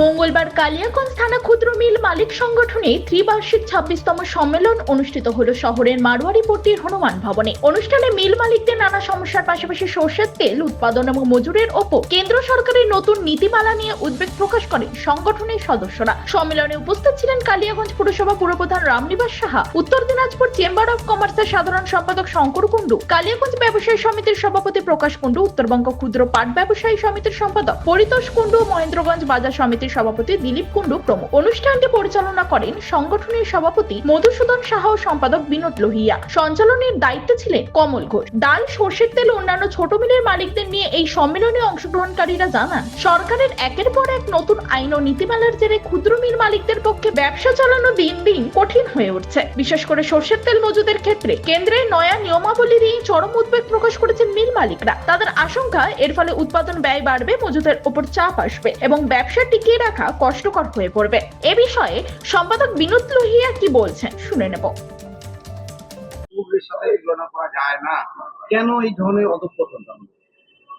মঙ্গলবার কালিয়াগঞ্জ থানা ক্ষুদ্র মিল মালিক সংগঠনে ত্রিবার্ষিক ছাব্বিশতম সম্মেলন অনুষ্ঠিত হল শহরের মারোয়ারিপট্টির হনুমান ভবনে। অনুষ্ঠানে মিল মালিকদের নানা সমস্যার পাশাপাশি সর্ষের তেল, উৎপাদন এবং মজুরের ওপর কেন্দ্র সরকারের নতুন নীতিমালা নিয়ে উদ্বেগ প্রকাশ করেন সংগঠনের সদস্যরা। সম্মেলনে উপস্থিত ছিলেন কালিয়াগঞ্জ পুরসভা পুরপ্রধান রামনিবাস সাহা, উত্তর দিনাজপুর চেম্বার অব কমার্সের সাধারণ সম্পাদক শঙ্কর কুণ্ডু, কালিয়াগঞ্জ ব্যবসায়ী সমিতির সভাপতি প্রকাশ কুণ্ডু, উত্তরবঙ্গ ক্ষুদ্র পাট ব্যবসায়ী সমিতির সম্পাদক পরিতোষ কুণ্ডু, মহেন্দ্রগঞ্জ বাজার সমিতির সভাপতি দিলীপ কুণ্ডু প্রমুখ। অনুষ্ঠানটি পরিচালনা করেন সংগঠনের সভাপতি মধুসূদন সাহা ও সম্পাদক বিনোদ লোহিয়া। সঞ্চালনের দায়িত্বে ছিলেন কমল ঘোষ। ডাল, সর্ষের তেল অন্যান্য ছোট মিলের মালিকদের নিয়ে এই সম্মেলনে অংশগ্রহণকারীরা জানান, সরকারের একের পর এক নতুন আইন ও নীতিমালার জেরে ক্ষুদ্র মিল মালিকদের পক্ষে ব্যবসা চালানো দিন দিন কঠিন হয়ে উঠছে। বিশেষ করে সর্ষের তেল মজুদের ক্ষেত্রে কেন্দ্রের নয়া নিয়মাবলী নিয়ে চরম উদ্বেগ প্রকাশ করেছেন মিল মালিকরা। তাদের আশঙ্কা, এর ফলে উৎপাদন ব্যয় বাড়বে, মজুদের উপর চাপ আসবে এবং ব্যবসা টিকিয়ে রাখা কষ্টকর হয়ে পড়বে। এ বিষয়ে সম্পাদক বিনোদ লোহিয়া কি বলছেন শুনে নেব। না। কেন এই ধরনের অধঃপতনটা?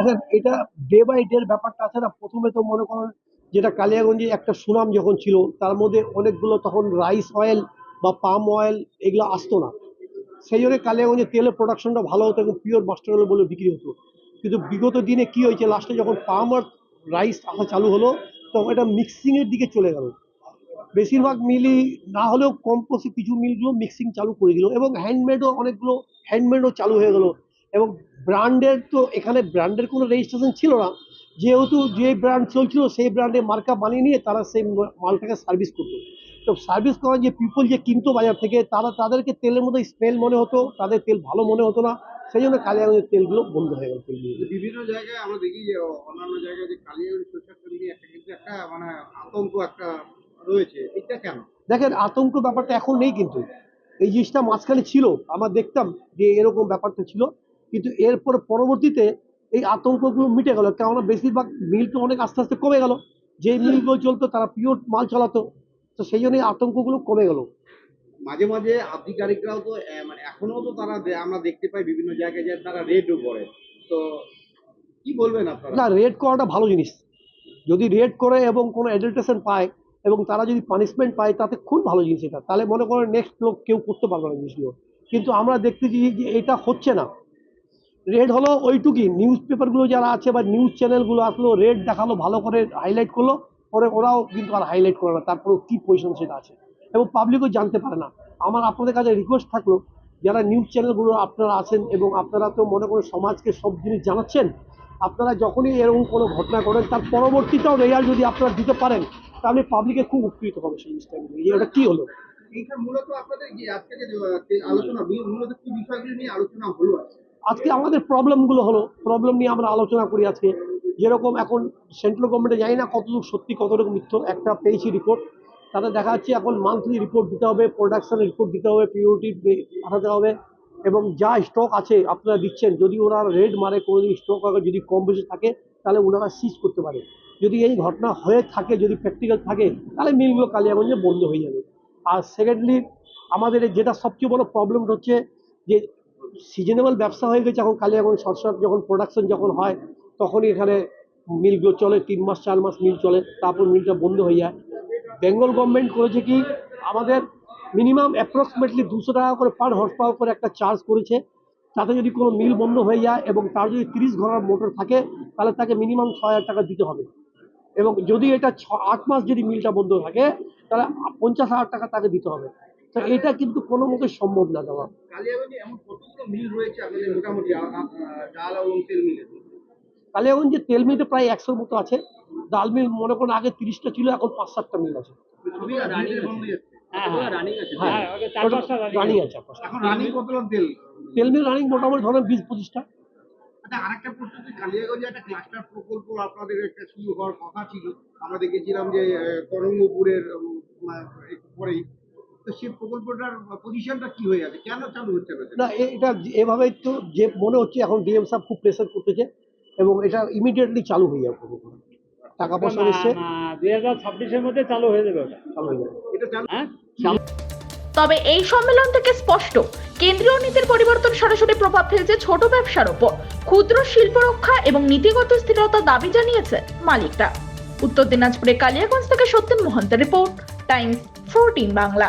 এখন এটা ডে বাই ডে ব্যাপারটা আছে না, প্রথমে তো মনে করেন যেটা কালিয়াগঞ্জে একটা সুনাম যখন ছিল, তার মধ্যে অনেকগুলো তখন রাইস অয়েল বা পাম অয়েল এগুলো আসতো না। সেই জন্য কালিয়াগঞ্জে তেলের প্রোডাকশনটা ভালো হতো এবং পিওর মাস্টার বলে বিক্রি হতো। কিন্তু বিগত দিনে কি হয়েছে লাস্টে যখন পাম আর রাইস আসা চালু হলো তখন এটা মিক্সিংয়ের দিকে চলে গেল। বেশিরভাগ মিলই না হলেও কম বেশি কিছু মিলগুলো মিক্সিং চালু করে দিল এবং হ্যান্ডমেডও অনেকগুলো হ্যান্ডমেডও চালু হয়ে গেল এবং ব্র্যান্ডের তো এখানে ব্র্যান্ডের কোনো রেজিস্ট্রেশন ছিল না। যেহেতু যে ব্র্যান্ড চলছিল সেই ব্র্যান্ডে মার্কা বানিয়ে নিয়ে তারা সেই মালটাকে সার্ভিস করতো। তো সার্ভিস করার যে পিপল যে কিনতো বাজার থেকে, তারা তাদেরকে তেলের মধ্যে স্মেল মনে হতো, তাদের তেল ভালো মনে হতো না। সেই জন্য কালিয়াগঞ্জের তেলগুলো বন্ধ হয়ে গেল বিভিন্ন জায়গায় আমরা দেখি যে অন্যান্য জায়গায় যে কালিয়াগঞ্জ সরষের একটা কিন্তু একটা মানে আতঙ্ক একটা রয়েছে। এটা কেন? দেখেন আতঙ্ক ব্যাপারটা এখন নেই কিন্তু। এই জিনিসটা মাঝখানে ছিল আমরা দেখতাম যে এরকম ব্যাপারটা ছিল। কিন্তু এরপর পরবর্তীতে এই আতঙ্কগুলো মিটে গেল। কেননা বেশিরভাগ মিল তো অনেক আস্তে আস্তে কমে গেল। যে মিলগুলো চলতো তারা পিওর মাল চালাতো। তো সেই জন্য আতঙ্কগুলো কমে গেল। মাঝে মাঝে আধিকারিকরাও তো মানে এখনও তো তারা আমরা দেখতে পাই বিভিন্ন জায়গায় যে তারা রেডও করে। তো কি বলবেন আপনারা? না, রেড করাটা ভালো জিনিস। যদি রেড করে এবং কোনো এডাল্টেশন পায় এবং তারা যদি পানিশমেন্ট পায়, তাতে খুব ভালো জিনিস এটা। তাহলে মনে করেন নেক্সট লোক কেউ করতে পারবে না জিনিসগুলো। কিন্তু আমরা দেখতেছি যে এটা হচ্ছে না। রেড হলো ওইটুকুই। নিউজ পেপারগুলো যারা আছে বা নিউজ চ্যানেলগুলো আসলো, রেড দেখাল, ভালো করে হাইলাইট করল, পরে ওরাও কিন্তু আর হাইলাইট করে না। তারপরেও কী পজিশন সেটা আছে? এবং পাবলিকও জানতে পারে না। আমার আপনাদের কাছে রিকোয়েস্ট থাকল যারা নিউজ চ্যানেলগুলো আপনারা আছেন এবং আপনারা তো মনে করেন সমাজকে সব জিনিস জানাচ্ছেন আপনারা যখনই এরকম কোনো ঘটনা করেন তার পরবর্তীটাও রেজাল্ট যদি আপনারা দিতে পারেন তাহলে পাবলিকে খুব উপকৃত হবে সেই জিনিসটা নিয়ে যে কী হলো আজকে? আমাদের প্রবলেমগুলো হলো প্রবলেম নিয়ে আমরা আলোচনা করি আজকে। যেরকম এখন সেন্ট্রাল গভর্নমেন্টে জানি না কতটুকু সত্যি কতটুকু মিথ্য একটা পেয়েছি রিপোর্ট তাতে দেখা যাচ্ছে এখন মান্থলি রিপোর্ট দিতে হবে প্রোডাকশন রিপোর্ট দিতে হবে পিওরিটি পাঠাতে হবে এবং যা স্টক আছে আপনারা দিচ্ছেন, যদি ওরা রেড মারে কোনো দিন স্টক যদি কম বেশি থাকে, তাহলে ওনারা সিজ করতে পারে। যদি এই ঘটনা হয়ে থাকে, যদি প্র্যাকটিক্যাল থাকে, তাহলে মিলগুলো কালিয়াগঞ্জে বন্ধ হয়ে যাবে। আর সেকেন্ডলি আমাদের যেটা সবচেয়ে বড় প্রবলেম হচ্ছে যে সিজনেবল ব্যবসা হয়ে গেছে এখন কালিয়াগঞ্জ সরষার যখন প্রোডাকশন যখন হয়, তখনই এখানে মিলগুলো চলে, তিন মাস, চার মাস মিল চলে, তারপর মিলটা বন্ধ হয়ে যায়। বেঙ্গল গভর্নমেন্ট করেছে কি, আমাদের মিনিমাম অ্যাপ্রক্সিমেটলি দুশো টাকা করে পার হর্স পাওয়ার করে একটা চার্জ করেছে। তাতে যদি কোনো মিল বন্ধ হয়ে যায় এবং তার যদি তিরিশ ঘণ্টার মোটর থাকে, তাহলে তাকে মিনিমাম ছ হাজার টাকা দিতে হবে। এবং যদি এটা ছ, আট মাস যদি মিলটা বন্ধ থাকে, তাহলে পঞ্চাশ হাজার টাকা তাকে দিতে হবে। তো এটা কিন্তু কোনো মতে সম্ভব না দেওয়া এমন কতগুলো মিল রয়েছে মোটামুটি ডাল এবং তেল মিলে? কালিয়াগঞ্জে তেল মিলটা প্রায় একশোর মতো আছে ডাল মিল মনে করুন আগে তিরিশটা ছিল এখন পাঁচ সাতটা মিল আছে। রানিং আছে। হ্যাঁ রানিং। আছে আপনার। এখন রানিং কতজন তেল? মিল রানিং মোটামুটি ধরেন বিশ পঁচিশটা। আচ্ছা আরেকটা প্রশ্ন যে কালিয়াগঞ্জে একটা ক্লাস্টার প্রকল্প আপনাদের একটা শুরু হওয়ার কথা ছিল। আমরা দেখেছিলাম যে করঙ্গপুরের একটু পরেই। তো সেই প্রকল্পটার পজিশনটা কি হয়ে আছে? কেন চালু হচ্ছে না? না এটা যে- এভাবেই তো যে মনে হচ্ছে এখন ডিএম সাহেব খুব প্রেসার করতেছে। এবং এটা ইমিডিয়েটলি চালু হয়ে যাবে টাকা পয়সা এসছে। দুই হাজার ছাব্বিশের মধ্যে চালু হয়ে যাবে ওটা। চালু হয়ে যাবে। এটা চালু হ্যাঁ? তবে এই সম্মেলন থেকে স্পষ্ট কেন্দ্রীয় নীতির পরিবর্তন সরাসরি প্রভাব ফেলছে ছোট ব্যবসার ওপর। ক্ষুদ্র শিল্প রক্ষা এবং নীতিগত স্থিরতা দাবি জানিয়েছে মালিকরা। উত্তর দিনাজপুরে কালিয়াগঞ্জ থেকে সত্যেন মহন্তের রিপোর্ট টাইমস ফোরটিন বাংলা।